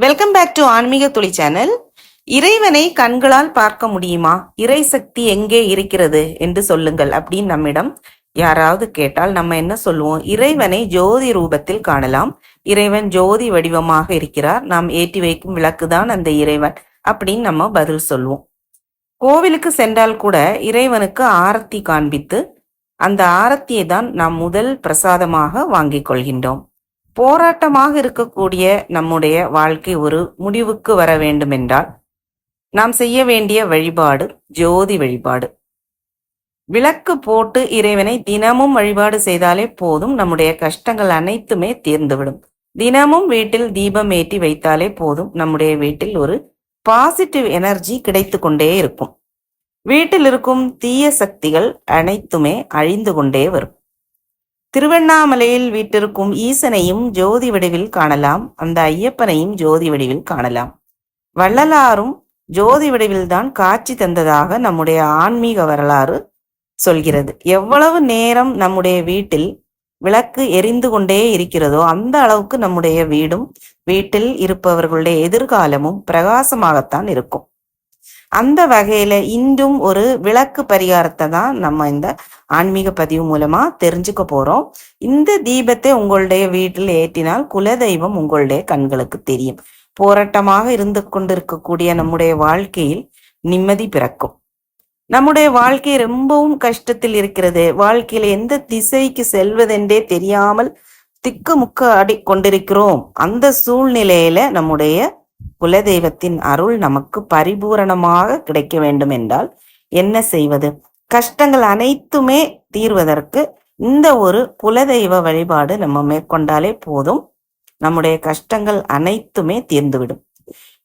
Welcome back to ஆன்மீக துளி channel இறைவனை கண்களால் பார்க்க முடியுமா? இறை சக்தி எங்கே இருக்கிறது என்று சொல்லுங்கள் அப்படின்னு நம்மிடம் யாராவது கேட்டால் நம்ம என்ன சொல்லுவோம்? இறைவனை ஜோதி ரூபத்தில் காணலாம். இறைவன் ஜோதி வடிவமாக இருக்கிறார். நாம் ஏற்றி வைக்கும் விளக்குதான் அந்த இறைவன் அப்படின்னு நம்ம பதில் சொல்லுவோம். கோவிலுக்கு சென்றால் கூட இறைவனுக்கு ஆரத்தி காண்பித்து அந்த ஆரத்தியை தான் நாம் முதல் பிரசாதமாக வாங்கிக் கொள்கின்றோம். போராட்டமாக இருக்கக்கூடிய நம்முடைய வாழ்க்கை ஒரு முடிவுக்கு வர வேண்டுமென்றால் நாம் செய்ய வேண்டிய வழிபாடு ஜோதி வழிபாடு. விளக்கு போட்டு இறைவனை தினமும் வழிபாடு செய்தாலே போதும். நம்முடைய கஷ்டங்கள் அனைத்துமே தீர்ந்துவிடும். தினமும் வீட்டில் தீபம் ஏற்றி வைத்தாலே போதும். நம்முடைய வீட்டில் ஒரு பாசிட்டிவ் எனர்ஜி கிடைத்து கொண்டே இருக்கும். வீட்டில் இருக்கும் தீய சக்திகள் அனைத்துமே அழிந்து கொண்டே வரும். திருவண்ணாமலையில் வீட்டிற்கும் ஈசனையும் ஜோதி வடிவில் காணலாம். அந்த ஐயப்பனையும் ஜோதி வடிவில் காணலாம். வள்ளலாரும் ஜோதி வடிவில்தான் காட்சி தந்ததாக நம்முடைய ஆன்மீக வரலாறு சொல்கிறது. எவ்வளவு நேரம் நம்முடைய வீட்டில் விளக்கு எரிந்து கொண்டே இருக்கிறதோ அந்த அளவுக்கு நம்முடைய வீடும் வீட்டில் இருப்பவர்களுடைய எதிர்காலமும் பிரகாசமாகத்தான் இருக்கும். அந்த வகையில இன்றும் ஒரு விளக்கு பரிகாரத்தை தான் நம்ம இந்த ஆன்மீக பதிவு மூலமா தெரிஞ்சுக்க போறோம். இந்த தீபத்தை உங்களுடைய வீட்டில் ஏற்றினால் குலதெய்வம் உங்களுடைய கண்களுக்கு தெரியும். போராட்டமாக இருந்து கொண்டிருக்கக்கூடிய நம்முடைய வாழ்க்கையில் நிம்மதி பிறக்கும். நம்முடைய வாழ்க்கை ரொம்பவும் கஷ்டத்தில் இருக்கிறது. வாழ்க்கையில எந்த திசைக்கு செல்வதென்றே தெரியாமல் திக்குமுக்க ஆடி கொண்டிருக்கிறோம். அந்த சூழ்நிலையில நம்முடைய குலதெய்வத்தின் அருள் நமக்கு பரிபூரணமாக கிடைக்க வேண்டும் என்றால் என்ன செய்வது? கஷ்டங்கள் அனைத்துமே தீர்வதற்கு இந்த ஒரு குலதெய்வ வழிபாடு நம்ம மேற்கொண்டாலே போதும். நம்முடைய கஷ்டங்கள் அனைத்துமே தீர்ந்துவிடும்.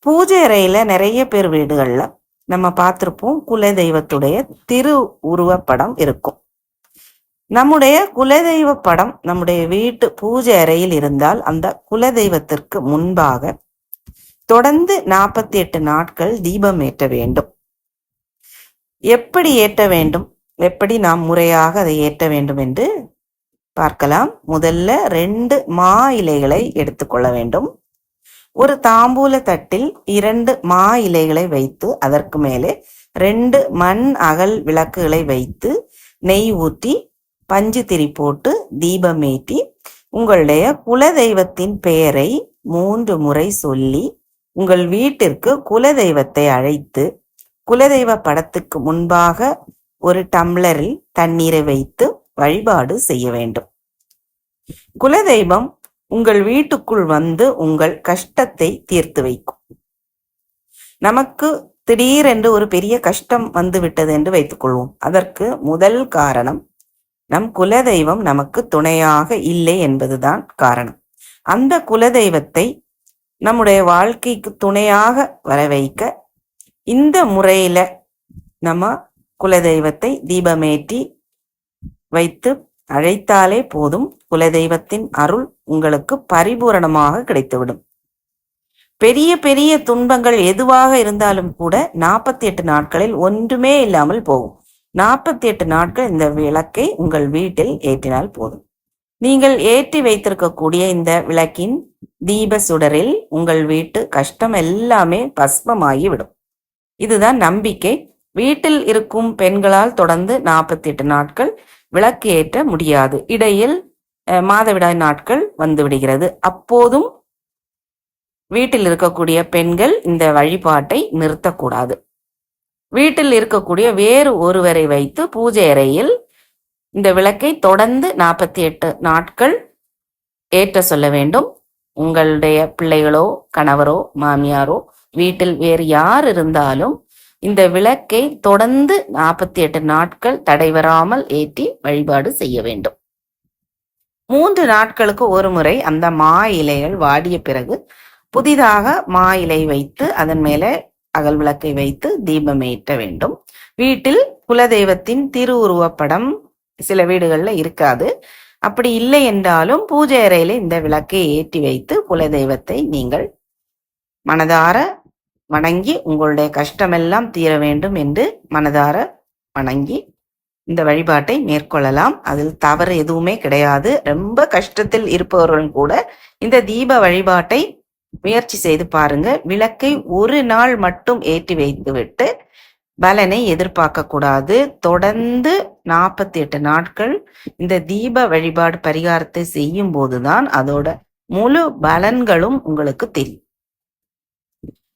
பூஜை அறையில நிறைய பேர் வீடுகள்ல நம்ம பார்த்திருப்போம் குலதெய்வத்துடைய திரு உருவப்படம் இருக்கும். நம்முடைய குலதெய்வ படம் நம்முடைய வீட்டு பூஜை அறையில் இருந்தால் அந்த குலதெய்வத்திற்கு முன்பாக தொடர்ந்து நாற்பத்தி எட்டு நாட்கள் தீபம் ஏற்ற வேண்டும். எப்படி ஏற்ற வேண்டும்? எப்படி நாம் முறையாக அதை ஏற்ற வேண்டும் என்று பார்க்கலாம். முதல்ல ரெண்டு மா இலைகளை எடுத்துக்கொள்ள வேண்டும். ஒரு தாம்பூல தட்டில் இரண்டு மா இலைகளை வைத்து அதற்கு மேலே ரெண்டு மண் அகல் விளக்குகளை வைத்து நெய் ஊற்றி பஞ்சு திரி போட்டு தீபமேற்றி உங்களுடைய குலதெய்வத்தின் பெயரை மூன்று முறை சொல்லி உங்கள் வீட்டிற்கு குலதெய்வத்தை அழைத்து குலதெய்வ படத்துக்கு முன்பாக ஒரு டம்ளரில் தண்ணீரை வைத்து வழிபாடு செய்ய வேண்டும். குலதெய்வம் உங்கள் வீட்டுக்குள் வந்து உங்கள் கஷ்டத்தை தீர்த்து வைக்கும். நமக்கு திடீரென்று ஒரு பெரிய கஷ்டம் வந்து விட்டது என்று வைத்துக்கொள்வோம் அதற்கு முதல் காரணம் நம் குலதெய்வம் நமக்கு துணையாக இல்லை என்பதுதான் காரணம். அந்த குலதெய்வத்தை நம்முடைய வாழ்க்கைக்கு துணையாக வர வைக்க இந்த முறையில நம்ம குலதெய்வத்தை தீபமேற்றி வைத்து அழைத்தாலே போதும் குலதெய்வத்தின் அருள் உங்களுக்கு பரிபூரணமாக கிடைத்துவிடும். பெரிய பெரிய துன்பங்கள் எதுவாக இருந்தாலும் கூட நாற்பத்தி எட்டு நாட்களில் ஒன்றுமே இல்லாமல் போகும். நாற்பத்தி எட்டு நாட்கள் இந்த விளக்கை உங்கள் வீட்டில் ஏற்றினால் போதும். நீங்கள் ஏற்றி வைத்திருக்கக்கூடிய இந்த விளக்கின் தீப சுடரில் உங்கள் வீட்டு கஷ்டம் எல்லாமே பஸ்மமாகி விடும் இதுதான் நம்பிக்கை. வீட்டில் இருக்கும் பெண்களால் தொடர்ந்து நாற்பத்தி எட்டு நாட்கள் விளக்கு ஏற்ற முடியாது. இடையில் மாதவிடாய் நாட்கள் வந்து விடுகிறது அப்போதும் வீட்டில் இருக்கக்கூடிய பெண்கள் இந்த வழிபாட்டை நிறுத்தக்கூடாது. வீட்டில் இருக்கக்கூடிய வேறு ஒருவரை வைத்து பூஜை அறையில் இந்த விளக்கை தொடர்ந்து நாற்பத்தி எட்டு நாட்கள் ஏற்ற சொல்ல வேண்டும். உங்களுடைய பிள்ளைகளோ கணவரோ மாமியாரோ வீட்டில் வேறு யார் இருந்தாலும் இந்த விளக்கை தொடர்ந்து நாற்பத்தி எட்டு நாட்கள் தடைவராமல் ஏற்றி வழிபாடு செய்ய வேண்டும். மூன்று நாட்களுக்கு ஒரு முறை அந்த மா இலைகள் வாடிய பிறகு புதிதாக மா இலை வைத்து அதன் மேலே அகல் விளக்கை வைத்து தீபம் ஏற்ற வேண்டும். வீட்டில் குலதெய்வத்தின் திருவுருவப்படம் சில வீடுகளில் இருக்காது. அப்படி இல்லை என்றாலும் பூஜை அறையில இந்த விளக்கை ஏற்றி வைத்து குலதெய்வத்தை நீங்கள் மனதார வணங்கி உங்களுடைய கஷ்டமெல்லாம் தீர வேண்டும் என்று மனதார வணங்கி இந்த வழிபாட்டை மேற்கொள்ளலாம். அதில் தவறு எதுவுமே கிடையாது. ரொம்ப கஷ்டத்தில் இருப்பவர்கள் கூட இந்த தீப வழிபாட்டை முயற்சி செய்து பாருங்க. விளக்கை ஒரு நாள் மட்டும் ஏற்றி வைத்துவிட்டு பலனை எதிர்பார்க்க கூடாது. தொடர்ந்து நாற்பத்தி எட்டு நாட்கள் இந்த தீப வழிபாடு பரிகாரத்தை செய்யும் போதுதான் அதோட முழு பலன்களும் உங்களுக்கு தெரியும்.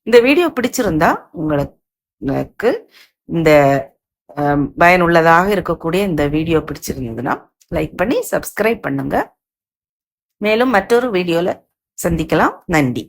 இந்த வீடியோ பிடிச்சிருந்தா உங்களுக்கு இந்த பயனுள்ளதாக இருக்கக்கூடிய இந்த வீடியோ பிடிச்சிருந்ததுன்னா லைக் பண்ணி சப்ஸ்கிரைப் பண்ணுங்க. மேலும் மற்றொரு வீடியோல சந்திக்கலாம். நன்றி.